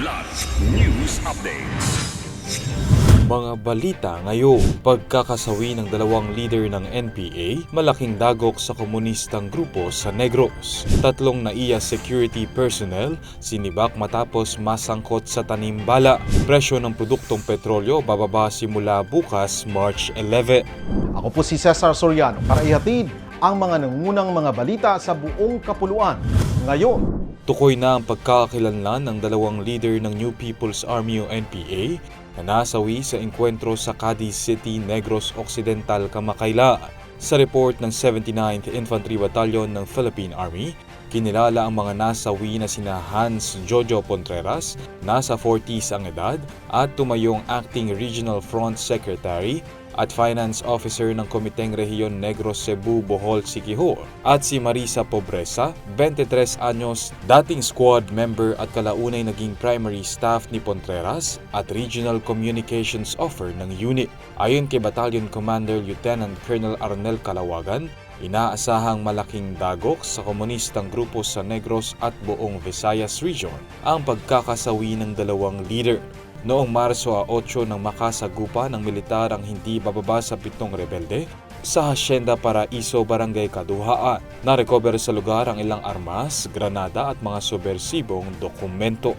Kidlat News Updates. Mga balita ngayon, pagkakasawi ng dalawang leader ng NPA, malaking dagok sa komunistang grupo sa Negros. Tatlong NAIA security personnel sinibak matapos masangkot sa tanimbala. Presyo ng produktong petrolyo bababa simula bukas March 11. Ako po si Cesar Soriano para ihatid ang mga nangungunang mga balita sa buong kapuluan. Ngayon, Tukoy na ang pagkakakilanlan ng dalawang leader ng New People's Army o NPA na nasawi sa enkwentro sa Cadiz City, Negros Occidental, kamakailan. Sa report ng 79th Infantry Battalion ng Philippine Army, kinilala ang mga nasawi na sina Hans Jojo Contreras, nasa 40s ang edad, at tumayong Acting Regional Front Secretary at Finance Officer ng Komiteng Rehiyon Negros Cebu Bohol Siquijor at si Marisa Pobresa, 23 anyos, dating squad member at kalaunay naging primary staff ni Pontreras at Regional Communications Officer ng unit. Ayon kay Battalion Commander Lieutenant Colonel Arnel Calawagan, Inaasahang malaking dagok sa komunistang grupo sa Negros at buong Visayas Region ang pagkakasawi ng dalawang leader. Noong Marso 8 nang makasagupa ng militar ang hindi bababa sa pitong rebelde sa Hacienda Paraiso, Barangay Kaduhaan. Na-recover sa lugar ang ilang armas, granada at mga subversibong dokumento.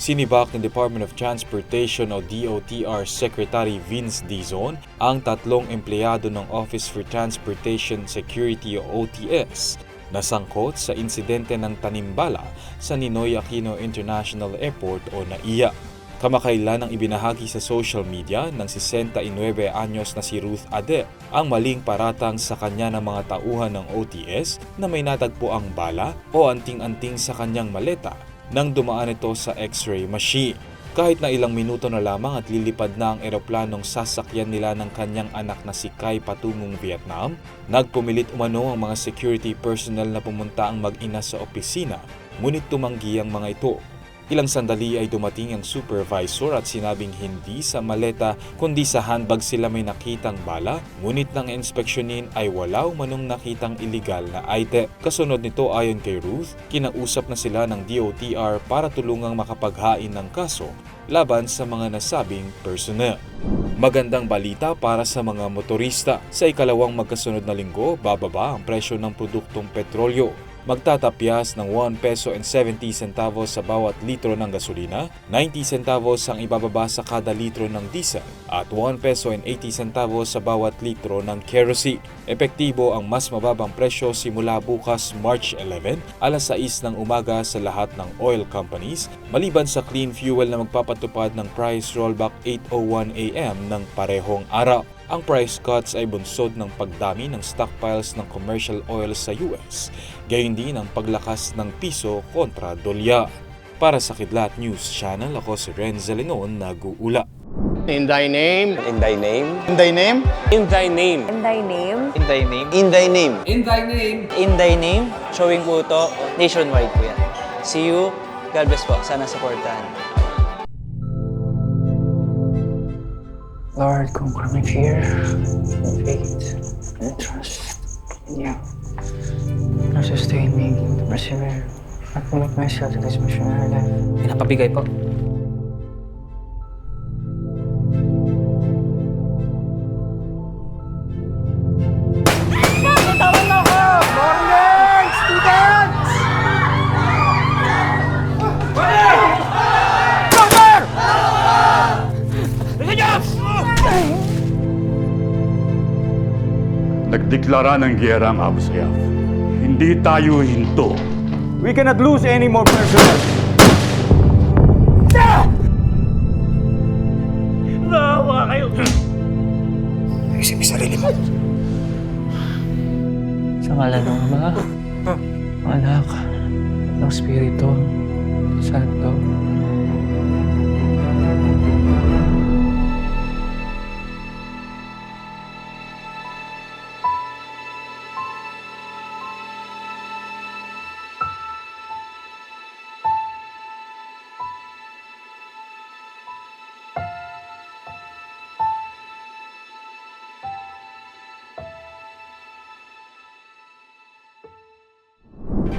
Sinibak ng Department of Transportation o DOTR Secretary Vince Dizon ang tatlong empleyado ng Office for Transportation Security o OTS na sangkot sa insidente ng tanimbala sa Ninoy Aquino International Airport o NAIA. Kamakailan ang ibinahagi sa social media ng 69 anyos na si Ruth Ade ang maling paratang sa kanya ng mga tauhan ng OTS na may natagpo ang bala o anting-anting sa kanyang maleta nang dumaan ito sa x-ray machine. Kahit na ilang minuto na lamang at lilipad na ang eroplanong sasakyan nila ng kanyang anak na si Kai patungong Vietnam, nagpumilit umano ang mga security personnel na pumunta ang mag-ina sa opisina, ngunit tumanggi ang mga ito. Ilang sandali ay dumating ang supervisor at sinabing hindi sa maleta kundi sa handbag sila may nakitang bala, ngunit nang inspeksyonin ay wala umanong nakitang illegal na item. Kasunod nito ayon kay Ruth, kinausap na sila ng DOTR para tulungang makapaghain ng kaso laban sa mga nasabing personnel. Magandang balita para sa mga motorista. Sa ikalawang magkasunod na linggo, bababa ang presyo ng produktong petrolyo. Magtatapyas ng 1 peso and 70 centavos sa bawat litro ng gasolina, 90 centavos ang ibababa sa kada litro ng diesel, at 1 peso and 80 centavos sa bawat litro ng kerosene. Epektibo ang mas mababang presyo simula bukas March 11, alas 6 ng umaga sa lahat ng oil companies, maliban sa clean fuel na magpapatupad ng price rollback 8.01 AM ng parehong araw. Ang price cuts ay bunsod ng pagdami ng stockpiles ng commercial oil sa US, gayon din ang paglakas ng piso kontra dolyar. Para sa Kidlat News Channel, ako si Renzo Lenon, nag-uula. in thy name, In thy name. in thy name, In thy name. In thy name, In thy name. In thy name. In thy name, In thy name. Showing po ito nationwide po yan. See you. God bless po. Sana supportahan. Lord, conquer my fear, faith, and trust in you. Lord, sustain me to persevere and commit myself to this missionary life. pinapabigay po. Nagdeklara ng giyera ang Abu Sayyaf. Hindi tayo hinto. We cannot lose any more personnel. Sa ngala ng Ama, Anak, ng Espiritu, Santo.